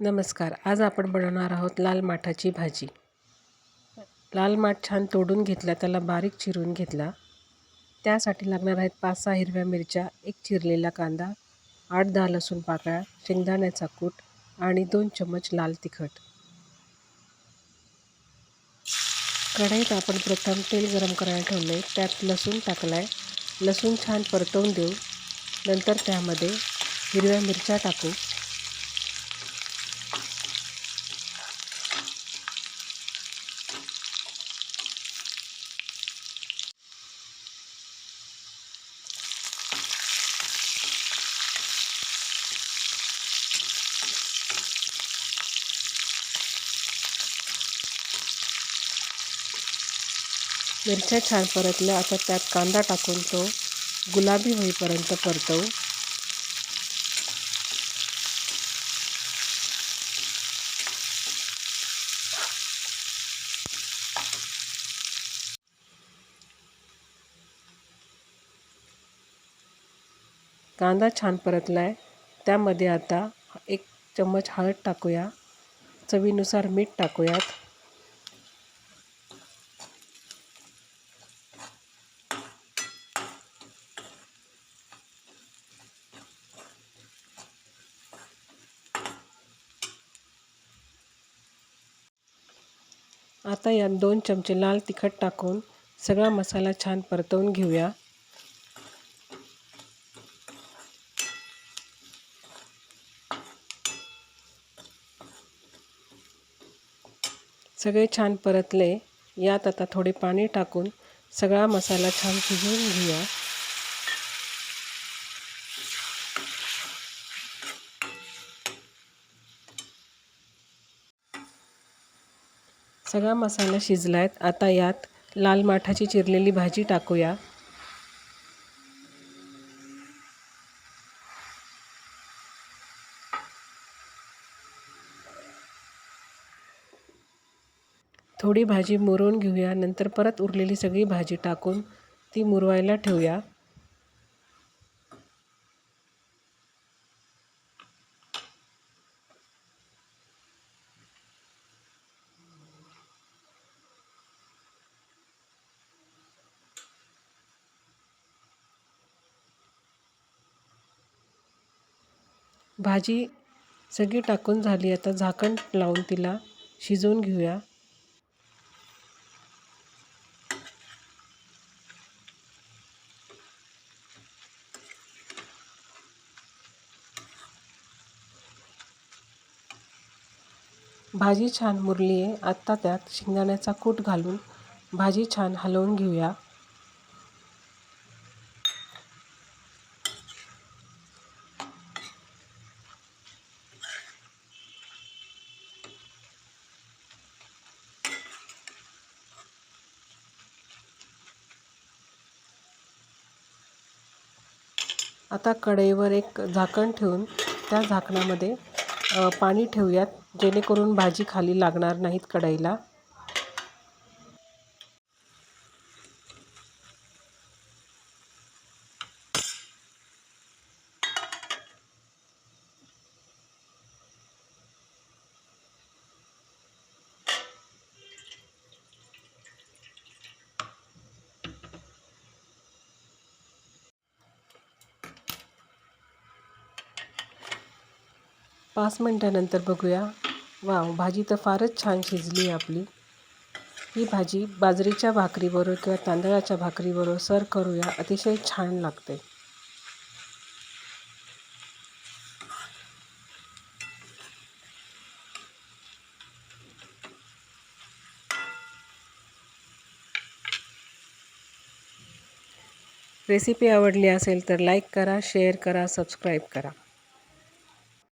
नमस्कार. आज आपण बनवणार आहोत लाल माठाची भाजी. लाल माठ छान तोडून घेतला त्याला बारीक चिरून घेतला. त्यासाठी लागणार आहेत पाच सहा हिरव्या मिरच्या एक चिरलेला कांदा आठ दहा लसूण पाकळ्या शेंगदाण्याचा कूट आणि दोन चम्मच लाल तिखट. कढईत आपण प्रथम तेल गरम करायला ठेवले. त्यात लसूण टाकला आहे लसूण छान परतवून देऊ. नंतर त्यामध्ये हिरव्या मिरच्या टाकू. मिरच्या छान परतल्या. आता त्यात कांदा टाकून तो गुलाबी होईपर्यंत परतवू. कांदा छान परतला आहे त्यामध्ये आता एक चम्मच हळद टाकूया. चवीनुसार मीठ टाकूयात. आता यात दोन चमचे लाल तिखट टाकून सगळा मसाला छान परतवून घेऊया. सगळे छान परतले. यात आता थोडे पाणी टाकून सगळा मसाला छान शिजवून घेऊया. सगळा मसाला शिजला आहे आता यात लाल माठाची चिरलेली भाजी टाकूया. थोडी भाजी मुरवून घेऊया. नंतर परत उरलेली सगळी भाजी टाकून ती मुरवायला ठेवूया. भाजी सगळी टाकून झाली. आता झाकण लावून तिला शिजवून घेऊया. भाजी छान मुरली आहे आत्ता त्यात शेंगदाण्याचा कूट घालून भाजी छान हलवून घेऊया. आता कढईवर एक झाकण ठेवून त्या झाकणामध्ये पाणी ठेवूयात जेणेकरून भाजी खाली लागणार नाहीत कढईला. पाच मिनटानंतर बघूया. वाव भाजी तर फारच छान शिजली आहे आपली. ही भाजी बाजरीच्या भाकरीबरोबर किंवा तांदळाच्या भाकरीबरोबर सर्व करूया. अतिशय छान लागते. रेसिपी आवडली असेल तर लाईक करा शेअर करा सबस्क्राईब करा.